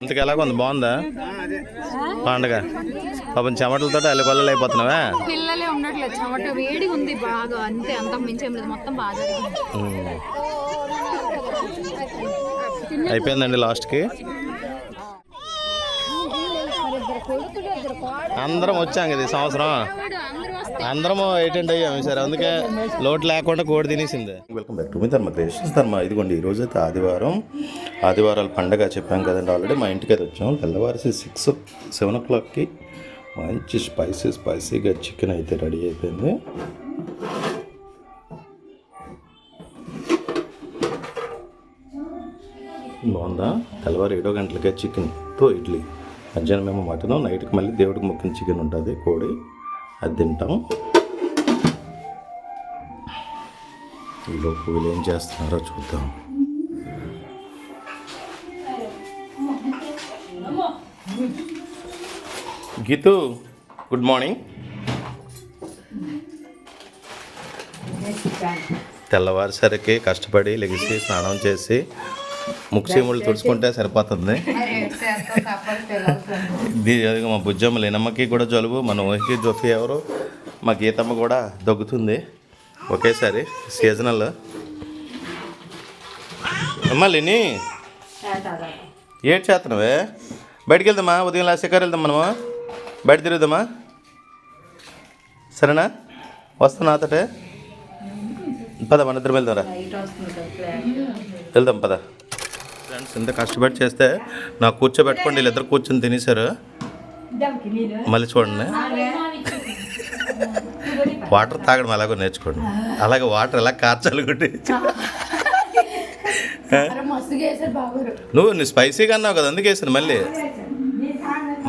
ఇంతకు ఎలాగ ఉంది? బాగుందా? పండగ. పాపం చెమటలతో అల్లి కొల్లలు అయిపోతున్నావా? పిల్లలే ఉండట్లేదు చెమట వేడి ఉంది బాగా. అంతే అంత మించేం లేదు. మొత్తం బాగా. అయిపోయిందండి లాస్ట్కి. అందరం వచ్చాం కదా ఈ సంవత్సరం. అందరం అటెండ్ అయ్యాము సరే. అందుకే లోటు లేకుండా కోడి తినేసింది. వెల్కమ్ బ్యాక్ టు మీ ధర్మ క్రియేషన్స్ ధర్మ. ఇదిగోండి ఈ రోజు అయితే ఆదివారం ఆదివారాలు పండగ చెప్పాం కదండి ఆల్రెడీ మా ఇంటికి అయితే వచ్చాం. తెల్లవారి సిక్స్ సెవెన్ ఓ క్లాక్కి మంచి స్పైసీ స్పైసీగా చికెన్ అయితే రెడీ అయిపోయింది. బాగుందా? తెల్లవారు ఏడో గంటలకే చికెన్తో ఇడ్లీ. మధ్యాహ్నం మేము మటన్ నైట్కి మళ్ళీ దేవుడికి మొక్కిన చికెన్ ఉంటుంది కోడి. అది తింటాం. ఈలోపు వీళ్ళు ఏం చేస్తున్నారో చూద్దాం. గీతు గుడ్ మార్నింగ్ తెల్లవారుసరికి కష్టపడి లెగిసి స్నానం చేసి ముక్సీముళ్ళు తుడుచుకుంటే సరిపోతుంది. మా బుజ్జమ్మ లేనమ్మకి కూడా జలుబు మన ఊహికి జొఫీ ఎవరు మా గీతమ్మ కూడా దగ్గుతుంది. ఒకేసారి సీజనల్ అమ్మా లేని ఏం చేస్తున్నావే? బయటికి వెళ్దామా? ఉదయం లాస్ట్ ఎక్కడ వెళ్దాం మనము? బయట తిరుగుదామా? సరేనా? వస్తున్నా అతటే పద మన ఇద్దరం వెళ్దాం రా వెళ్దాం పద. ఫ్రెండ్స్ ఇంత కష్టపడి చేస్తే నాకు కూర్చోబెట్టుకోండి వీళ్ళిద్దరు కూర్చొని తినేశారు. మళ్ళీ చూడండి. వాటర్ తాగడం ఎలాగో నేర్చుకోండి. అలాగే వాటర్ ఎలా కార్చాలి కూడా నువ్వు నీ స్పైసీగా అన్నావు కదా అందుకే వేసాను మళ్ళీ.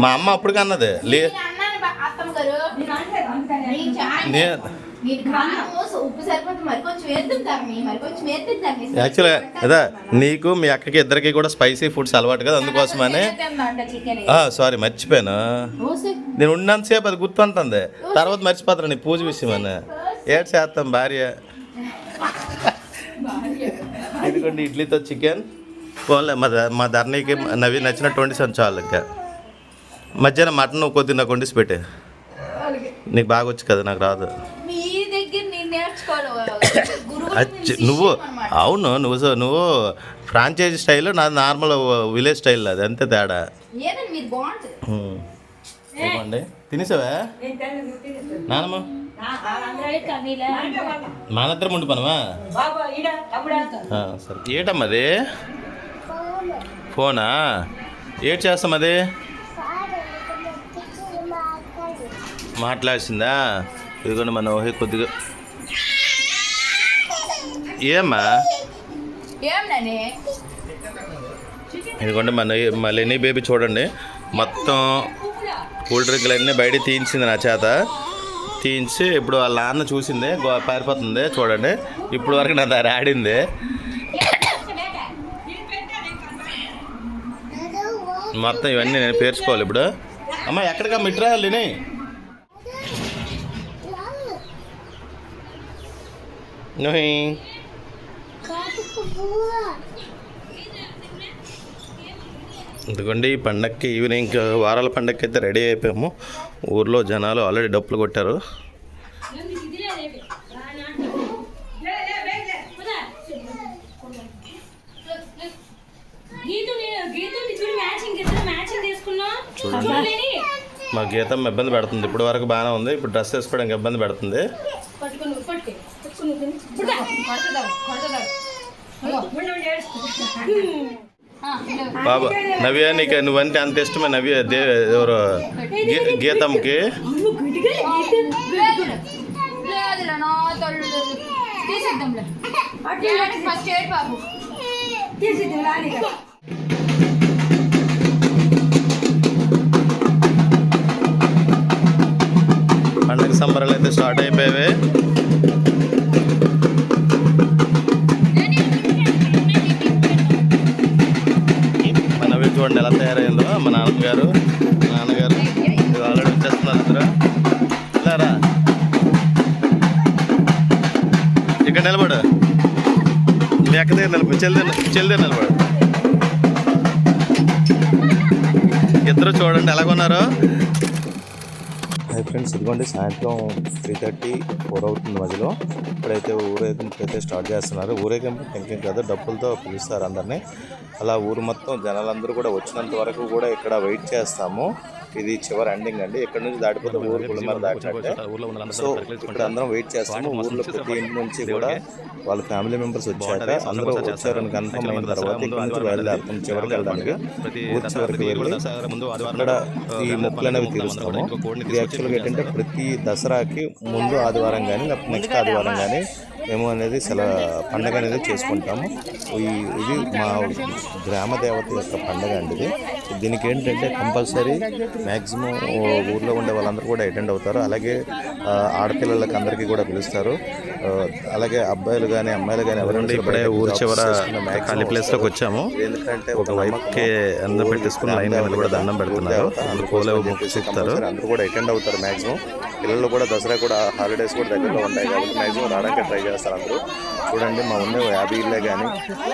మా అమ్మ అప్పుడు అన్నది లే నే యాక్చువల్గా అదా నీకు మీ అక్కకి ఇద్దరికి కూడా స్పైసీ ఫుడ్స్ అలవాటు కదా అందుకోసమని. సారీ మర్చిపోయాను? నేను ఉన్నంతసేపు అది గుర్తుంటుంది. తర్వాత మర్చిపోతాను నీ పూజ విషయం అని ఏడు చేస్తాం భార్య? ఇదిగోండి ఇడ్లీతో చికెన్ పోన్లే మా మా ధరణికి నవి నచ్చినట్టు వండిసాను చాలు ఇంకా. మధ్యాహ్నం మటన్ కొద్ది నాకు వండిసి పెట్టే. నీకు బాగా వచ్చు కదా నాకు రాదు. నువ్వు అవును నువ్వు సో- నువ్వు ఫ్రాంచైజీ స్టైల్ నాది నార్మల్ విలేజ్ స్టైల్ అది అంతే తేడా. ఏమండి? తినేసావా? నానమ్మ? మానద్దరం ఉండి పనమా సరే. ఏటమ్మా అది ఫోనా? ఏట్ చేస్తాం అది మాట్లాడిసిందా ఇదిగోండి మన ఊహే కొద్దిగా ఏమ్మా? ఇదిగోండి మన మా లెనీ బేబీ చూడండి. మొత్తం కూల్ డ్రింక్లు అన్నీ బయట తీయించింది నా చేత. తీయించి ఇప్పుడు వాళ్ళ నాన్న చూసింది పారిపోతుంది చూడండి. ఇప్పుడు వరకు నా దారి ఆడింది. మొత్తం ఇవన్నీ నేను పేర్చుకోవాలి ఇప్పుడు. అమ్మ ఎక్కడికా మిట్రా లేని. నువ్వు ఎందుకండి ఈ పండక్కి ఈవినింగ్ వారాల పండక్కి అయితే రెడీ అయిపోయాము. ఊర్లో జనాలు ఆల్రెడీ డప్పులు కొట్టారు. మా గీతం ఇబ్బంది పెడుతుంది. ఇప్పుడు వరకు బాగానే ఉంది. ఇప్పుడు డ్రెస్ వేసుకోవడానికి ఇబ్బంది పెడుతుంది? బాబా నవ్య నీకు నువ్వంటే అంత ఇష్టమే నవ్య దే ఎవరు గీ- గీతంకి లేదులే నా తల్లి తీసేద్దాంలే ఫస్ట్ ఏడు బాబు తీసిద్దాం రాని పండగ సంబరాలు అయితే స్టార్ట్ అయిపోయాయి మీ అక్క దగ్గర ఇద్దరు చూడండి ఎలాగున్నారో హాయ్ ఫ్రెండ్స్ ఇదిగోండి సాయంత్రం త్రీ థర్టీ ఫోర్ అవుతుంది మధ్యలో. ఇప్పుడైతే ఊరేగింపు అయితే స్టార్ట్ చేస్తున్నారు. ఊరేగింపు ఇంకేం కాదు డబ్బులతో పిలుస్తారు అందరినీ. అలా ఊరు మొత్తం జనాలందరూ కూడా వచ్చినంత వరకు కూడా ఇక్కడ వెయిట్ చేస్తాము. ఇది చివరి ఎండింగ్ అండి. ఇక్కడ నుంచి దాటిపోతే ఊరు పులిమర దాటినట్టే. సో ఇక్కడ అందరం వెయిట్ చేస్తాము. ఊర్లో ప్రతి ఇంటి నుంచి కూడా వాళ్ళ ఫ్యామిలీ మెంబర్స్ వచ్చాక అందరూ వచ్చారని కన్ఫర్మ్ అయిన తర్వాత ఇక్కడ నుంచి బయలుదేరుతాం చివరికి వెళ్ళడానికి. ఊరు చివరికి వెళ్ళి ఇక్కడ ఈ మొక్కులు అనేవి తీరుస్తాము. ఇది యాక్చువల్గా ఏంటంటే ప్రతి దసరాకి ముందు ఆదివారం కానీ లేకపోతే నెక్స్ట్ ఆదివారం కానీ మేము అనేది సెల పండగ అనేది చేసుకుంటాము. ఈ ఇది మా గ్రామ దేవత యొక్క పండగ అండి ఇది. దీనికి ఏంటంటే కంపల్సరీ మ్యాక్సిమం ఊర్లో ఉండే వాళ్ళందరూ కూడా అటెండ్ అవుతారు. అలాగే ఆడపిల్లలకి అందరికీ కూడా పిలుస్తారు. అలాగే అబ్బాయిలు కానీ అమ్మాయిలు కానీ ఎవరైనా ఇప్పుడే ఊరు చివర ఖాళీ ప్లేస్లోకి వచ్చాము. ఎందుకంటే ఒక వైపుకి అందరూ పెట్టేసుకుని లైన్ కూడా దండం పెడుతున్నారు. అందరూ కోలే మొక్కుతారు అందరూ కూడా అటెండ్ అవుతారు మ్యాక్సిమం పిల్లలు కూడా దసరా కూడా హాలిడేస్ కూడా దగ్గరలో ఉంటాయి కాబట్టి మ్యాక్సిమం రావడానికి ట్రై చేస్తారు అందరూ. చూడండి మా ఉన్న యాభై ఇల్లే కానీ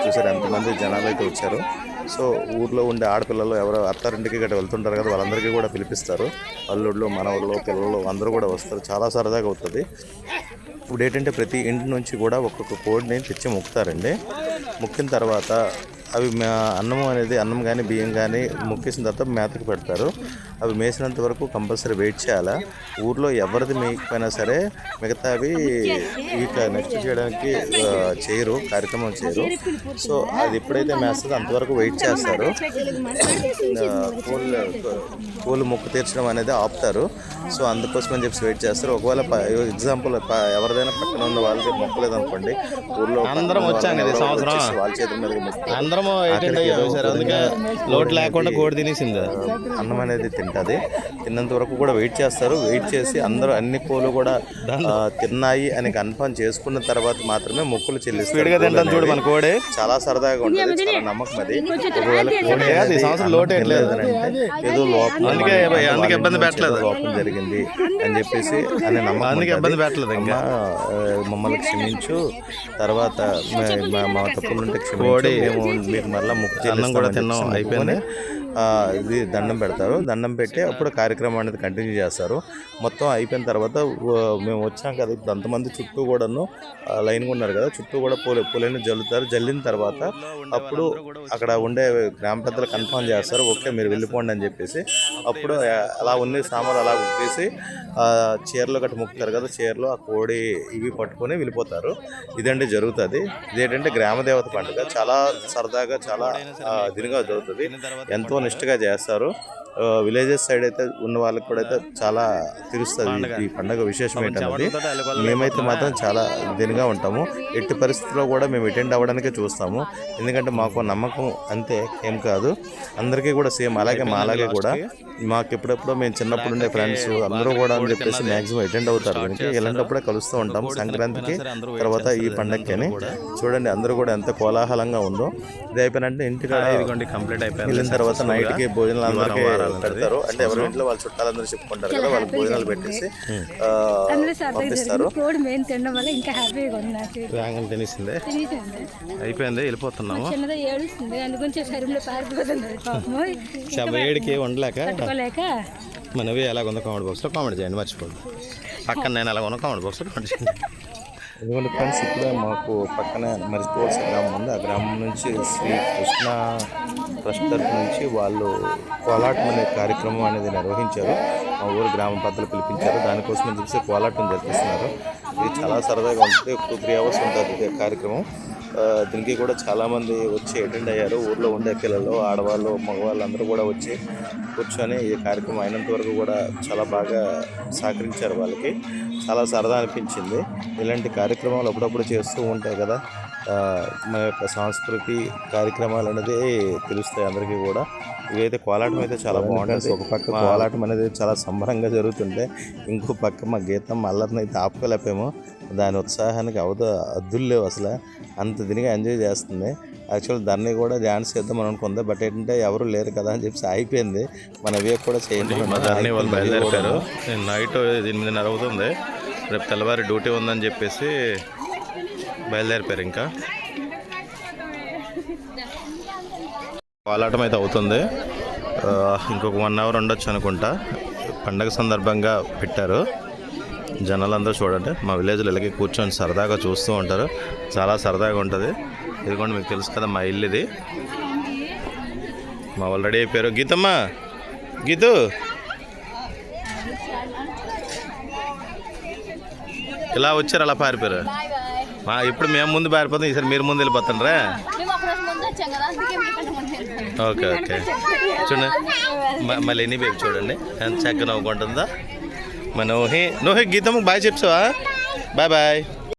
చూసారు ఎంతమంది జనాలు అయితే వచ్చారు. సో ఊర్లో ఉండే ఆడపిల్లలు ఎవరో అత్తారింటికి గట్రా వెళ్తుంటారు కదా వాళ్ళందరికీ కూడా పిలిపిస్తారు. అల్లుళ్ళు మనవళ్ళు పిల్లలు అందరూ కూడా వస్తారు. చాలా సరదాగా అవుతుంది. ఇప్పుడు ఏంటంటే ప్రతి ఇంటి నుంచి కూడా ఒక్కొక్క కోడిని తెచ్చి మొక్కుతారండి. మొక్కిన తర్వాత అవి అన్నం అనేది అన్నం కానీ బియ్యం కానీ మొక్కేసిన తర్వాత మేతకు పెడతారు. అవి మేసినంత వరకు కంపల్సరీ వెయిట్ చేయాలా? ఊర్లో ఎవరిది మేయకపోయినా సరే మిగతా అవి ఇక నెక్స్ట్ చేయడానికి చేయరు కార్యక్రమం చేయరు. సో అది ఎప్పుడైతే మేస్తుందో అంతవరకు వెయిట్ చేస్తారు. కోళ్ళు కోళ్ళు మొక్కు తీర్చడం అనేది ఆపుతారు. సో అందుకోసం అని చెప్పి వెయిట్ చేస్తారు. ఒకవేళ ఎగ్జాంపుల్ ఎవరిదైనా పక్కన ఉన్న వాళ్ళకి మొక్కలేదు అనుకోండి ఊర్లో అందరం వచ్చాం కదా సంవత్సరం. వాళ్ళ చేతుల మీద ఆఖరికి ఏదో సార్ అందుకే లోటు లేకుండా కోడి తినేసింది అన్నం అనేది తింటది. తిన్నంత వరకు కూడా వెయిట్ చేస్తారు. వెయిట్ చేసి అందరూ అన్ని కోళ్ళు కూడా తిన్నాయి అని కన్ఫర్మ్ చేసుకున్న తర్వాత మాత్రమే మొక్కులు చెల్లిస్తారు చూడు మన కోడి. చాలా సరదాగా ఉంటుంది. చాలా నమ్మకం అది. ఒకవేళ కోడి ఈ సంవత్సరం లోటు ఏం లేదు. అంటే ఏదో లోపం అందుకే- ఇబ్బంది పెట్టలేదు. లోపం జరిగింది అని చెప్పేసి అనే నమ్మకం అందుకే. ఇబ్బంది పెట్టలేదు ఇంకా. మమ్మల్ని క్షమించు. తర్వాత మే- తప్పులుంటే క్షమించు కోడి మేము మీకు మరలా ముక్కు అన్నం కూడా తిన్నాం, అయిపోయింది. ఇది దండం పెడతారు. దండం పెట్టి అప్పుడు కార్యక్రమం అనేది కంటిన్యూ చేస్తారు. మొత్తం అయిపోయిన తర్వాత మేము వచ్చాం కదా ఇప్పుడు అంతమంది చుట్టూ కూడాను లైన్గా ఉన్నారు కదా చుట్టూ కూడా పూల పూలని జల్లుతారు. జల్లిన తర్వాత అప్పుడు అక్కడ ఉండే గ్రామ పెద్దలు కన్ఫర్మ్ చేస్తారు. ఓకే మీరు వెళ్ళిపోండి అని చెప్పేసి. అప్పుడు అలా ఉన్న సామాన్లు అలా ఉప్పేసి చీరలో గట్ట ముక్కుతారు కదా చీరలో ఆ కోడి ఇవి పట్టుకొని వెళ్ళిపోతారు. ఇదండి జరుగుతుంది. ఇదేంటంటే గ్రామ దేవత పండుగ. చాలా సరదాగా చాలా ఆ, దీనిగా జరుగుతుంది. ఎంతో నిష్ఠగా చేస్తారు. విలేజెస్ సైడ్ అయితే ఉన్న వాళ్ళకి కూడా అయితే చాలా తెలుస్తుంది ఈ పండుగ. విశేషం ఏంటన్నది మేమైతే మాత్రం చాలా దీనిగా ఉంటాము. ఎట్టి పరిస్థితుల్లో కూడా మేము అటెండ్ అవ్వడానికే చూస్తాము. ఎందుకంటే మాకు నమ్మకం అంతే ఏం కాదు. అందరికీ కూడా సేమ్ అలాగే మా అలాగే కూడా. మాకు ఎప్పుడెప్పుడో మేము చిన్నప్పుడు ఉండే ఫ్రెండ్స్ అందరూ కూడా అని చెప్పేసి మాక్సిమం అటెండ్ అవుతారు. దీనికి ఇలాంటప్పుడే కలుస్తూ ఉంటాము సంక్రాంతికి. తర్వాత ఈ పండగకి అని చూడండి అందరూ కూడా ఎంత కోలాహలంగా ఉందో. ఇది అయిపోయినంటే ఇంటికాడ కంప్లీట్ అయిపోయింది తర్వాత నైట్కి భోజనాలు అందరికీ పెడతారు. అంటే ఎవరి ఇంట్లో వాళ్ళ చుట్టాలందరూ చెప్పుకుంటారు కదా వాళ్ళకి భోజనాలు పెట్టేసి పంపిస్తారు. తినేసిందే? అయిపోయింది? వెళ్ళిపోతున్నాము. శవ ఏడికి ఉండలేక మనవి ఎలాగుందో కామెంట్ బాక్స్లో కామెంట్ చేయండి మర్చిపోండి పక్కన నేను ఎలా ఉన్నా కామెంట్ బాక్స్లో కామెంట్ చేయండి. ఎందుకంటే ఫ్రెండ్స్ ఇప్పుడే మాకు పక్కన మరిచిపోవాల్సిన గ్రామం ఉంది. ఆ గ్రామం నుంచి శ్రీ కృష్ణ ట్రస్ట్ తరఫు నుంచి వాళ్ళు కోలాటం అనే కార్యక్రమం అనేది నిర్వహించారు. మా ఊరు గ్రామ పెద్దలు పిలిపించారు. దానికోసం చూసి కోలాటం జరిపిస్తున్నారు. ఇది చాలా సరదాగా ఉంటుంది. ఒక టూ త్రీ అవర్స్ ఉంటుంది ఇదే కార్యక్రమం. దీనికి కూడా చాలామంది వచ్చి అటెండ్ అయ్యారు. ఊర్లో ఉండే పిల్లలు ఆడవాళ్ళు మగవాళ్ళు అందరూ కూడా వచ్చి కూర్చొని ఈ కార్యక్రమం అయినంత వరకు కూడా చాలా బాగా సహకరించారు వాళ్ళకి. చాలా సరదా అనిపించింది. ఇలాంటి కార్యక్రమాలు అప్పుడప్పుడు చేస్తూ ఉంటాయి కదా. మన యొక్క సంస్కృతి కార్యక్రమాలు అనేది తెలుస్తాయి అందరికీ కూడా. ఇవైతే కోలాటం అయితే చాలా బాగుంటుంది. ఒక పక్క కోలాటం అనేది చాలా సంబరంగా జరుగుతుంటే ఇంకో పక్క మా గీతం అల్లరిని అయితే ఆపుకోలేకపోయాము. దాని ఉత్సాహానికి అవత అద్దులు లేవు అసలు. అంత దీనిగా ఎంజాయ్ చేస్తుంది. యాక్చువల్ దాన్ని కూడా డ్యాన్స్ చేద్దాం అని అనుకుంది. బట్ ఏంటంటే ఎవరు లేరు కదా అని చెప్పి అయిపోయింది మన వేక్ కూడా చేయండి వాళ్ళు బయలుదేరిపారు నేను నైట్ ఎనిమిదిన్నర అవుతుంది రేపు తెల్లవారి డ్యూటీ ఉందని చెప్పేసి బయలుదేరిపారు ఇంకా. పాలాటం అయితే అవుతుంది. ఇంకొక వన్ అవర్ ఉండొచ్చు అనుకుంటా. పండగ సందర్భంగా పెట్టారు. జనాలందరూ చూడండి మా విలేజ్లో ఇలాగే కూర్చొని సరదాగా చూస్తూ ఉంటారు. చాలా సరదాగా ఉంటుంది. ఇదిగోండి మీకు తెలుసు కదా మా ఇల్లు ఇది. మా వాళ్ళు రెడీ అయిపోయారు. గీతమ్మ గీతు. ఇలా వచ్చారు అలా పారిపోయారు. ఇప్పుడు మేము ముందు పారిపోతాం ఈసారి మీరు ముందు వెళ్ళిపోతుండ్రా. Okay okay. చూడండి మళ్ళీ ఎన్ని బేబీ చూడండి. ఎంత చక్కగా నవ్వుకుంటుందా. మా నోహి నోహి గీతమ్మ బాయ్ చెప్తావా బాయ్ బాయ్.